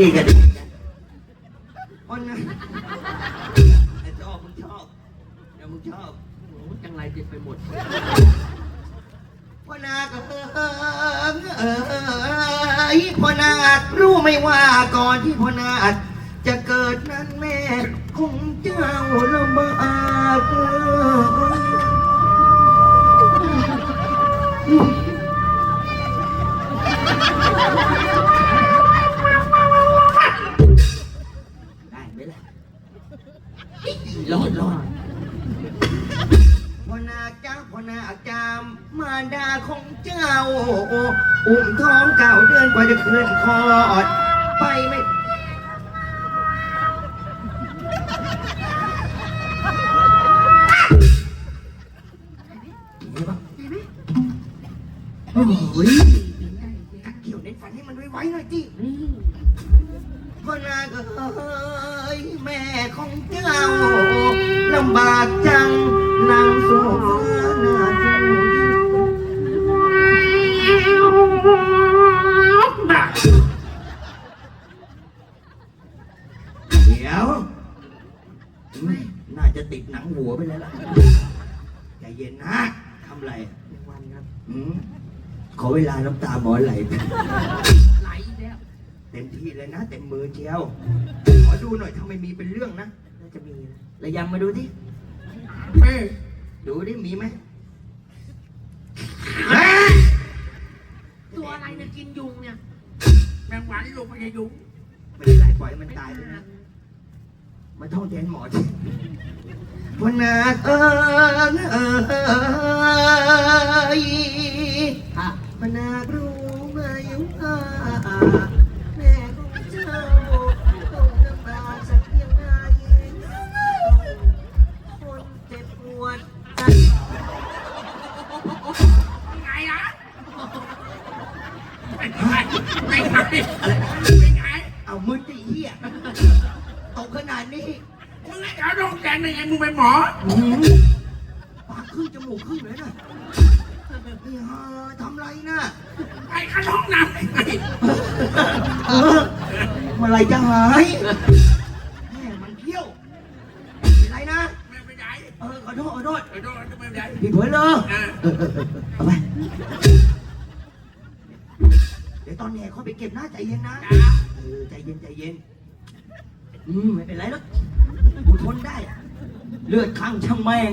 นี่ อนคลื่อนคอดไปไม่โอ้ยกัดเกี่ยวในฝันให้มันไวๆหน่อยจิพ่อนาเอ้ยแม่ของเจ้าลำบากจั เดี๋ยวอุ๊ยน่าจะติดหนังหัวไปแล้วล่ะใจเย็นนะทำไรรางวัลครับอืมขอเวลาน้ำตาหมอไหลไหลแล้วเต็มที่เลยนะเต็มมือเชียวขอดูหน่อยถ้าไม่มีเป็นเรื่องนะน่าจะมีนะระยำมาดูที่เอ้ยดูดิมีไหมตัวอะไรเนี่ยกินยุงเนี่ย แมงวันลงไม่ใช่ยุงไม่เป็นไรปล่อยให้มันตายไปนะมาท่องแทนหมอที่พนาคเออเออเอยค่ะพนาครู้ไหมว่าแม่ของเจ้าต้องลำบากสักเพียงใดคนเจ็บปวดใจไงนะ ไม่ไงไม่ไงไม่ไงเอามือตีเหี้ยตกขนาดนี้มึงให้เขาโดนแกงได้ไงมึงเป็นหมออื้อหือปากครึ่งจมูกครึ่งเลยนะไอ้ห่าทำไรนะไอ้ข้าท้องน้ำได้ไงเออเมื่อไหรจะหายแม่มันเที่ยวเป็นไรนะไม่เป็นไรเออขอโทษขอโทษไม่โดนไม่เป็นไรพี่เผยเลยเออเออเออเออเอาไปเดี๋ยวตอนแหน่เขาไปเก็บหน้าใจเย็นนะจ้าเออใจเย็นใจเย็น อืมไม่เป็นไรหรอกกูทนได้อะเลือดข้างช่างแม่ง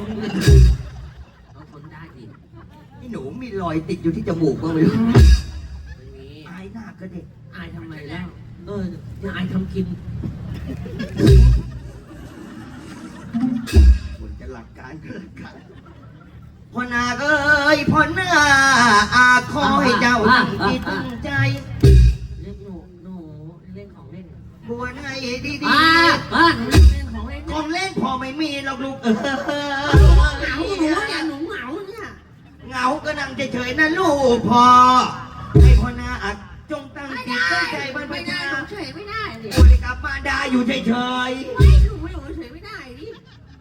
เขาทนได้ดิไอ้หนูมีรอยติดอยู่ที่จมูกบ้างไหมรู้ไม่มีอายหน้าก็เด็กอายทำไมแล้ว เออจะอายทำกินควรจะหลักการก็หลักการพ่อนาคเอ้ยพ่อนาอาขอให้เจ้าตั้งจิต ตั้งใจเล่นหนูหนูเล่นของเล่นบวชให้ดีอ่าอ่าหนูเล่นของเล่นๆของเล่นพอไม่มีหรอกลูกเออเหงาหนูเนี่ยหนูเหงาเนี่ยเหงาก็นั่งเฉยๆนะลูกพอให้พ่อนาคจงตั้งจิตตั้งใจบรรพไม่ได้ชาหนูเฉยไม่ได้ดิบริกรรมมารดาอยู่เฉยไม่หนูไม่หนูเฉยไม่ได้ดิ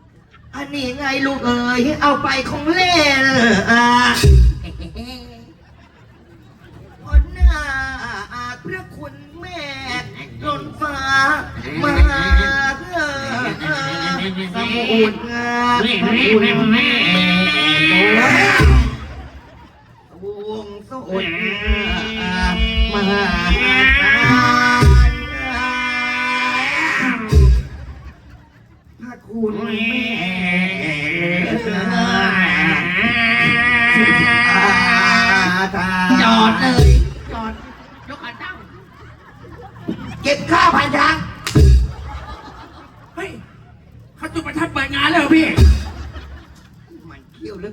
ๆอันนี้ไงลูกเอ๋ยเอาไปของเล่นอะ สมุดงานคุณแม่วงสุดมหาพระคุณ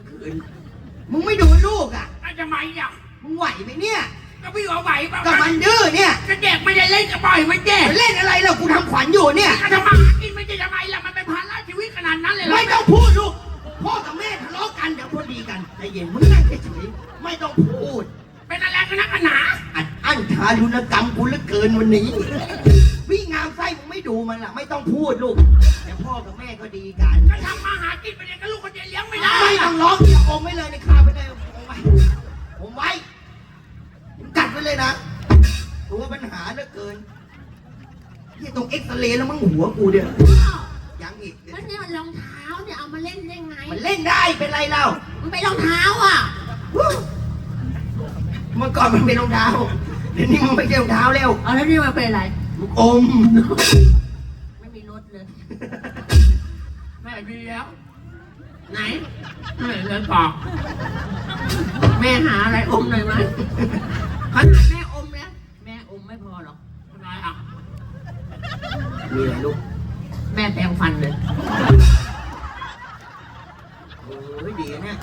เขี้ยวเหลือเกิน มึงไม่ดูลูกอะอาจจะไม่อะมึงไหวไหมเนี่ยก็พี่เอาไหวป่ะก็มันดื้อเนี่ยก็เด็กไม่ได้เล่นก็ปล่อยมันเด็กเล่นอะไรเรากูทำขวัญอยู่เนี่ย ก็ทำมาหากินไม่ใช่ทำไมล่ะมันเป็นภาระชีวิตขนาดนั้นเลยเหรอไม่ต้องพูดลูก พ่อกับแม่ทะเลาะกันเดี๋ยวพอดีกันใจเย็นมึงนั่งเฉยๆไม่ต้องพูด เป็นอะไรกันนักกันหนาอัดอั้นทารุณกรรมกูเหลือเกินวันนี้ วิ่งงามไส้มึงไม่ดูมันล่ะ ไม่ต้องพูดลูกเดี๋ยว พ่อกับแม่ก็ดีกัน ก็ทำมาหากินไปเลยก็ลูกคนเดียวเลี้ยงไม่ได้ไม่ต้องร้องอย่าอมไม่เลยในคาไปเลยผมไว้ผมไว้กัดไปเลยนะตัวปัญหาเหลือเกินที่ตรงเอ็กซเรย์แล้วมั้งหัวกูเดียวยังอีกแล้วเนี่ยรองเท้าเนี่ยเอามาเล่นได้ไง มันเล่นได้เป็นไรเล่ามันเป็นรองเท้าอะเมื่อก่อนมันเป็นรองเท้าเดี๋ยวนี้มันไม่ใช่รองเท้าแล้วเอาแล้วนี่มันเป็นอะไรลูกอมไม่ แม่ดีแล้ว ไหนไหนเลยบอกแม่หาอะไรอมหน่อยไหมขนาดแม่อมเนี่ยแม่อมไม่พอหรอกอะไรอะมีอะไรลูก แม่แปรงฟันเลยโอ้ยดีนะเนี่ย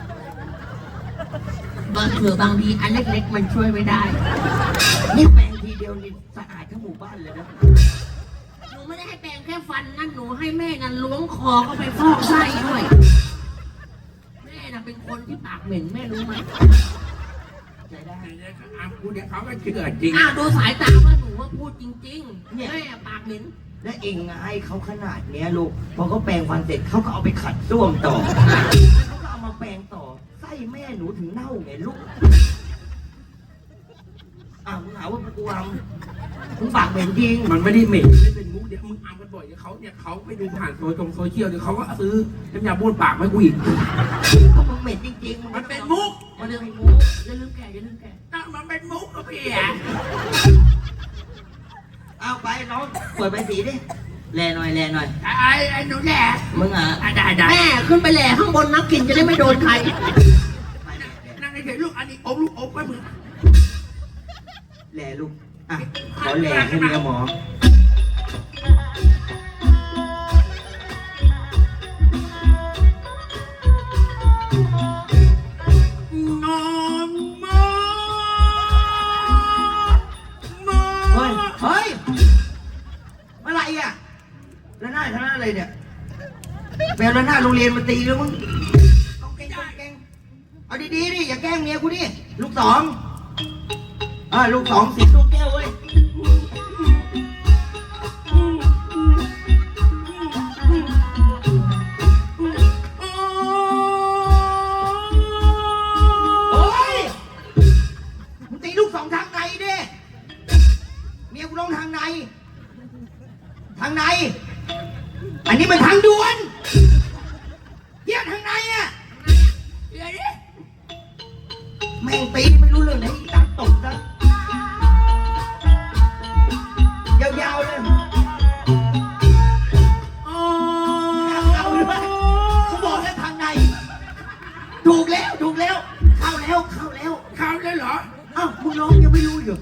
บางเผื่อบางทีอันเล็กๆ มันช่วยไม่ได้ นี่แปรงทีเดียวนี่สะอาดทั้งหมู่บ้านเลยนะ ฟันนั่นหนูให้แม่นั่นล้วงคอเข้าไปฟอกไส้ด้วย แม่น่ะเป็นคนที่ปากเหม็นแม่รู้ไหมใจได้เดี๋ยวเขาอะกูเดี๋ยวเขาก็เชื่อจริง อ้าวดูสายตาว่าหนูว่าพูดจริงๆแม่ปากเหม็นและเองให้เขาขนาดเนี้ยลูกพอเขาแปรงฟันเสร็จเขาก็เอาไปขัดส้วมต่อเขาก็เอามาแปรงต่อไส้แม่หนูถึงเน่าไงลูกอ้าวมึงหาว่ากูเอามึงปากเหม็นจริง มันไม่ได้เหม็นไม่เป็นมุก เดี๋ยวมึงอ่านกันบ่อยเดี๋ยวเขาเนี่ยเขาไปดูผ่านโซเชียลโซเชียลเดี๋ยวเขาก็ซื้อน้ำยาบ้วนปากมาให้กูอีกเพราะมึงเหม็นจริงๆมันเป็นมุก มันเป็นมุกอย่าลืมแกะอย่าลืมแกะนั่นมันเป็นมุกนะพี่อะเอาไปน้องเปิดใบสีดิแลหน่อยแลหน่อยไอ้ไอ้หนูแหละมึงอะอะได้ได้แม่ขึ้นไปแหล่ข้างบนนักกินจะได้ไม่โดนใครไปแลนั่งเฉยๆลูกอันนี้อมลูกอมไปมึงแลลูกอะขอแลให้เมียหมอ แมวแล้วหน้าโรงเรียนมาตีแล้วมึงต้องเก่งต้องเก่งเอาดีๆดิอย่าแกล้งเมียกูดิลูกสองอ่าลูกสองสีลูกแก้วเว้ย ออ้าวมึงร้องยังไม่รู้อยู่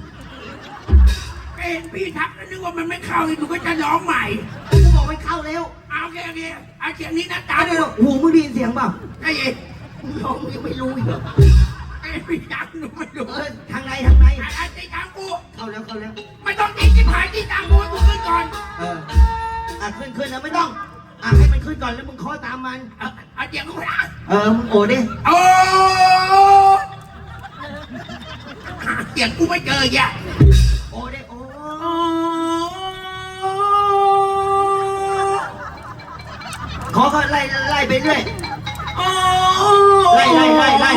เอ็นพี่ทักแล้วนึกว่ามันไม่เข้าอีกหนูก็จะร้องใหม่ กูบอกไม่เข้าแล้วเอาโอเคโอเคเอาเสียงนี้นะตาอะเดี๋ยวหูมึงได้ยินเสียงเปล่าไอ้เอ็นมึงร้องยังไม่รู้อีกเหรอไอ้พี่ทักหนูไม่รู้เออทางในทางในไอ้ไอ้ตีตามกูเข้าแล้วเข้าแล้ว ไม่ต้องตีที่ผายตีตามกูให้กูขึ้นก่อนเออ อะขึ้นขึ้นนะไม่ต้อง อะให้มันขึ้นก่อนแล้วมึงเคาะตามมัน เอาเอาเสียงกูนะเออ มึงโอ้ดิ โอ้ เสียงกูไม่เจอแยะโอ้ดิโอ้โอ้ขอไล่ไล่ไปเรื่อยโอ้ไล่ไล่ไล่ไล่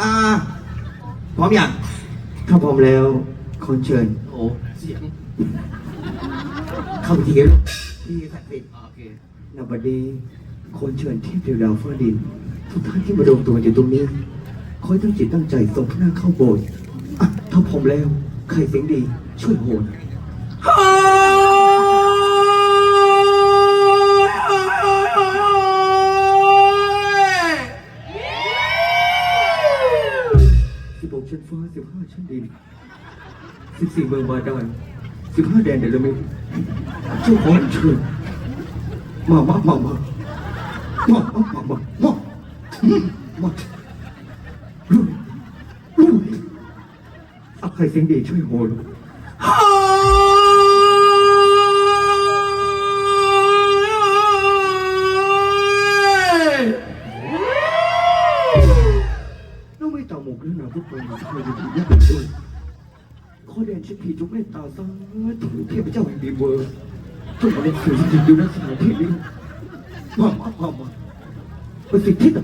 ออยู่เนี่ยอ่า พร้อมยังถ้าพร้อมแล้วคนเชิญโอ้เสียงเข้าไปทีกันที่ศักดิ์สิทธิ์โอเคนบัดนี้คนเชิญเทพเทวดาวฟ้าดิน ทุกท่านที่มารวมตัวอยู่ตรงนี้คอยตั้งจิตตั้งใจส่งพระนาคเข้าโบสถ์อะถ้าพร้อมแล้ว ใครเสียงดีช่วยโหน สิบห้าชั้นดินสิบสี่เมืองบาดาลสิบห้าแดนเดลเมนเจ้าของอัญเชิญมามามามามามามามามามาลุยลุยอะใครเสียงดีช่วยโหน ม่ต่อหมกแล้วนะพวกเราช่วยกันดียากด้วยขออเดนชิพีจงเมตตาสาธุเทพเจ้าแห่งดีเวอร์จงมาเป็นสื่อที่อยู่ในสถานที่นี้มามามามาประสิทธิต่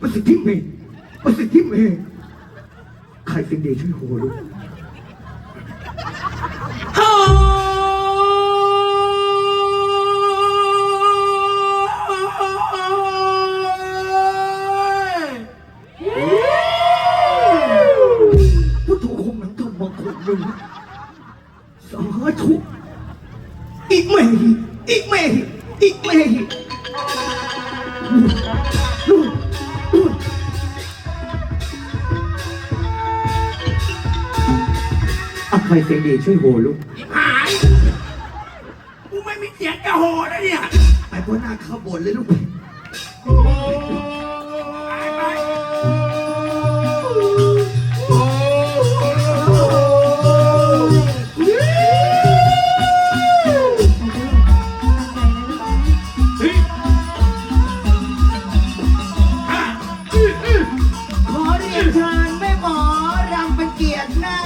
ประสิทธิ์เมย์ประสิทธิ์เมย์ใครสิ่งเดชช่วยโหลูกพุ สาธุอีกไม่หิอีกไม่หิอีกไม่หินู่นนู่นอะใครเสียงดีช่วยโหลูก หายกูไม่มีเสียงจะโหนะเนี่ยไอ้พ่อหน้าเข้าโบนเลยลูก เป็นเกียรติหน้าหน้าเอา